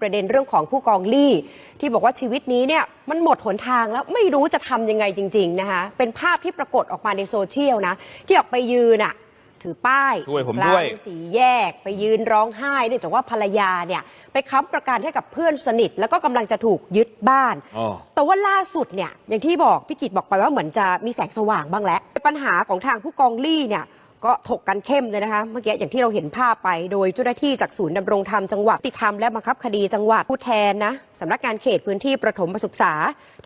ประเด็นเรื่องของผู้กองลี่ ที่บอกว่าชีวิตนี้เนี่ยมันหมดหนทางแล้วไม่รู้จะทำยังไงจริง ๆ นะคะเป็นภาพที่ปรากฏออกมาในโซเชียลนะ ที่ออกไปยืนอะถือป้ายช่วยผมกลางด้วยสีแยกไปยืนร้องไห้เนื่องจากว่าภรรยาเนี่ย ไปค้ำประกันให้กับเพื่อนสนิท แล้วก็กำลังจะถูกยึดบ้านอ๋อแต่ว่าล่าสุดเนี่ยอย่างที่บอกพี่กิตบอกไปว่าเหมือนจะมีแสงสว่างบ้างแล้วปัญหาของทางผู้กองลี่เนี่ย ก็ถกกันเข้มเลยนะคะ เมื่อกี้อย่างที่เราเห็นภาพไป โดยเจ้าหน้าที่จากศูนย์ดำรงธรรมจังหวัดติดธรรมและบังคับคดีจังหวัดผู้แทนนะสำนักงานเขตพื้นที่ประถมศึกษา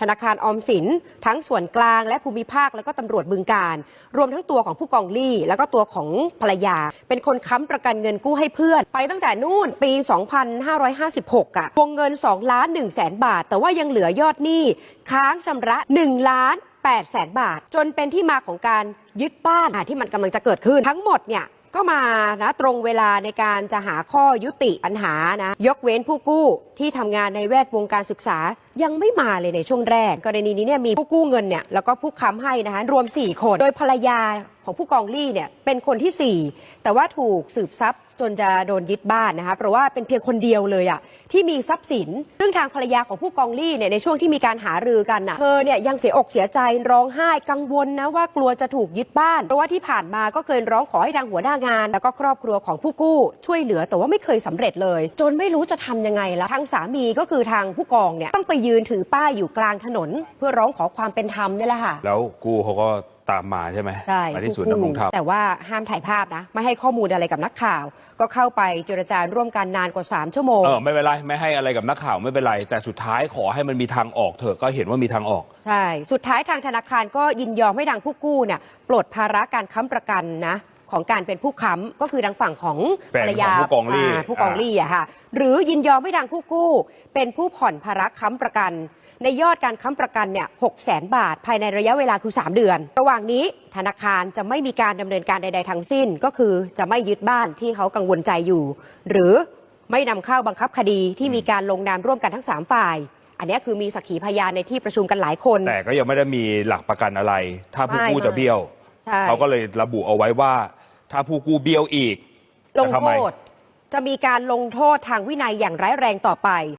ธนาคารออมสิน ทั้งส่วนกลางและภูมิภาคแล้วก็ตำรวจบึงการ รวมทั้งตัวของผู้กองลี่ แล้วก็ตัวของภรรยา เป็นคนค้ำประกันเงินกู้ให้เพื่อน ไปตั้งแต่นู่นปี 2556อะวงเงิน2ล้าน1แสนบาท แต่ว่ายังเหลือยอดหนี้ค้างชำระ1ล้าน 8แสนบาท จนเป็นที่มาของการยึดบ้านที่มันกำลังจะเกิดขึ้นทั้งหมดเนี่ยก็มานะตรงเวลาในการจะหาข้อยุติปัญหานะยกเว้นผู้กู้ที่ทำงานในแวดวงการศึกษา ยังไม่มาเลยในช่วงแรก กรณีนี้เนี่ยมีผู้กู้เงินเนี่ยแล้วก็ผู้ค้ำให้นะคะรวม 4 คน โดยภรรยาของผู้กองลี่เนี่ยเป็นคนที่ 4 แต่ว่าถูกสืบทรัพย์จนจะโดนยึดบ้านนะคะเพราะว่าเป็นเพียงคนเดียวเลยอะที่มีทรัพย์สิน ซึ่งทางภรรยาของผู้กองลี่เนี่ยในช่วงที่มีการหารือกันน่ะเธอเนี่ยยังเสียอกเสียใจร้องไห้กังวลนะว่ากลัวจะถูกยึดบ้าน เพราะว่าที่ผ่านมาก็เคยร้องขอให้ทางหัวหน้างาน แล้วก็ครอบครัวของผู้กู้ช่วยเหลือแต่ว่าไม่เคยสำเร็จเลย จนไม่รู้จะทำยังไงละทางสามีก็คือทางผู้กองเนี่ยต้องไปยืนถือป้ายอยู่กลางถนน เพื่อร้องขอความเป็นธรรมนี่แหละค่ะ แล้วกูเขาก็ตามมาใช่ไหมใช่มาที่ศูนย์ดำรงธรรมแต่ว่าห้ามถ่ายภาพนะ ไม่ให้ข้อมูลอะไรกับนักข่าว ก็เข้าไปเจรจาร่วมกันนานกว่า 3 ชั่วโมง เออไม่เป็นไร ไม่ให้อะไรกับนักข่าวไม่เป็นไร แต่สุดท้ายขอให้มันมีทางออกเถอะก็เห็นว่ามีทางออก ใช่ สุดท้ายทางธนาคารก็ยินยอมให้ทางผู้กู้เนี่ยปลดภาระการค้ำประกันนะ ของการเป็นผู้ค้ำก็คือทางฝั่งของแฟนภรรยาของผู้กองลี่าผู้กองลี่อะค่ะหรือยินยอมให้ทางผู้กู้ เป็นผู้ผ่อนภาระค้ำประกัน ในยอดการค้ำประกันเนี่ยหกแสนบาท ภายในระยะเวลาคือ 3 เดือน ระหว่างนี้ธนาคารจะไม่มีการดำเนินการใด ๆทั้งสิ้น ก็คือจะไม่ยึดบ้านที่เขากังวลใจอยู่ หรือไม่นำเข้าบังคับคดีที่มีการลงนามร่วมกันทั้งสามฝ่าย อันนี้คือมีสักขีพยานในที่ประชุมกันหลายคน แต่ก็ยังไม่ได้มีหลักประกันอะไร ถ้าผู้ไม่กู้จะเบี้ยว ใช่ เขาก็เลยระบุเอาไว้ว่า ถ้าผู้กู้เบี้ยวอีกลงจะทำโทไม ษจะมีการลงโทษทางวินัยอย่างร้ายแรงต่อไป